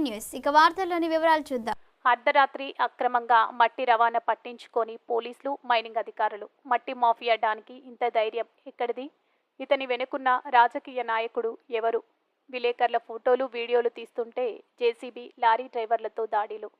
నమస్తే న్యూస్. ఇక వార్తల్లోని వివరాలు చూద్దాం. అర్ధరాత్రి అక్రమంగా మట్టి రవాణా పట్టించుకొని పోలీసులు మైనింగ్ అధికారులు. మట్టి మాఫియా డానికి ఇంత ధైర్యం ఎక్కడిది? ఇతని వెనుకున్న రాజకీయ నాయకుడు ఎవరు? విలేకరుల ఫోటోలు వీడియోలు తీస్తుంటే జేసీబీ లారీ డ్రైవర్లతో దాడిలు.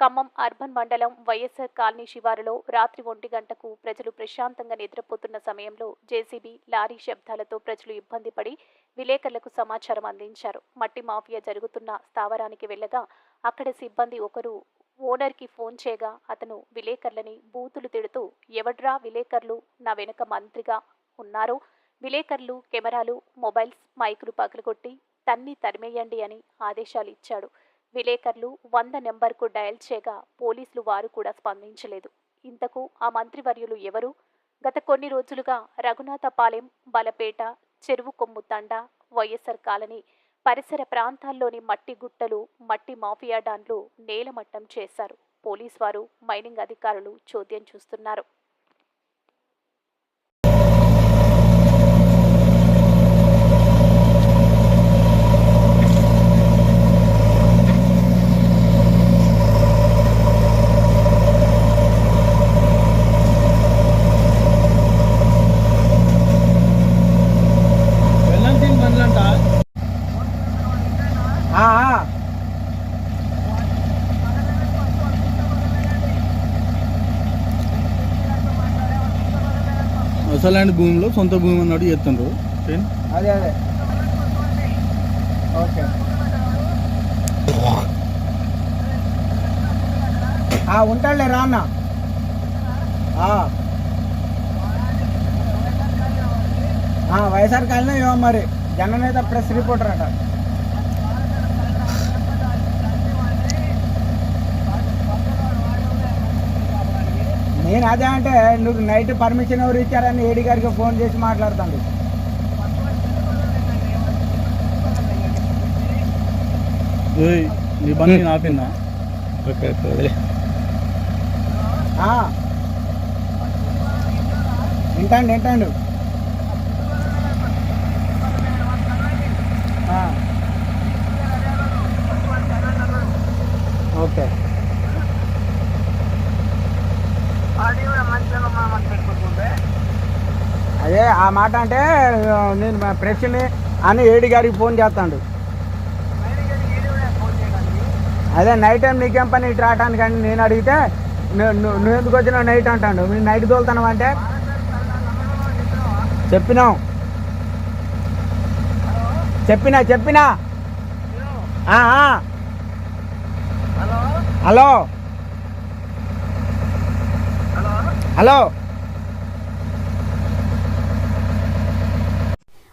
ఖమ్మం అర్బన్ మండలం వైఎస్ఆర్ కాలనీ శివారులో రాత్రి ఒంటి గంటకు ప్రజలు ప్రశాంతంగా నిద్రపోతున్న సమయంలో జేసీబీ లారీ శబ్దాలతో ప్రజలు ఇబ్బంది పడి విలేకరులకు సమాచారం అందించారు. మట్టి మాఫియా జరుగుతున్న స్థావరానికి వెళ్ళగా అక్కడ సిబ్బంది ఒకరు ఓనర్కి ఫోన్ చేయగా అతను విలేకరులని బూతులు తిడుతూ ఎవడ్రా విలేకరులు? నా వెనుక మంత్రిగా ఉన్నారు? విలేకరులు కెమెరాలు మొబైల్స్ మైకులు పగలగొట్టి తన్ని తరిమేయండి అని ఆదేశాలు ఇచ్చాడు. విలేకరులు వంద నెంబర్కు డయల్ చేయగా పోలీసులు వారు కూడా స్పందించలేదు. ఇంతకు ఆ మంత్రివర్యులు ఎవరు? గత కొన్ని రోజులుగా రఘునాథపాలెం బలపేట చెరువు కొమ్ము తండ వైఎస్ఆర్ కాలనీ పరిసర ప్రాంతాల్లోని మట్టి గుట్టలు మట్టి మాఫియా డాన్లు నేలమట్టం చేశారు. పోలీస్ వారు మైనింగ్ అధికారులు చోద్యం చూస్తున్నారు వెళ్ళండి బండ్లంట ఆ, ఆ. అసలాంటి భూమిలో సొంత భూమి అన్నాడు చేస్తుండ్రు. అదే అదే. ఓకే. ఆ, ఉంటాడులే రా అన్న. ఆ. ఆ, వైఎస్ఆర్ కాలనీ ఏమో మరి. జననేత ప్రెస్ రిపోర్టర్ అట. నేను అదే అంటే నువ్వు నైట్ పర్మిషన్ ఎవరు ఇచ్చారని ఏడి గారికి ఫోన్ చేసి మాట్లాడుతాను నీ బండి నేను. వింటాండి వింటాండు. ఆ. ఓకే. అదే ఆ మాట అంటే నేను మా ప్రెస్ని అని ఏడి గారికి ఫోన్ చేస్తాడు. అదే నైట్ టైం నీకేం పని ఇటు రావటానికి అని నేను అడిగితే నువ్వు ఎందుకు వచ్చినావు నైట్ అంటాడు. మీరు నైట్ తోలుతున్నావు అంటే చెప్పినాం. చెప్పినా చెప్పినా. హలో. హలో.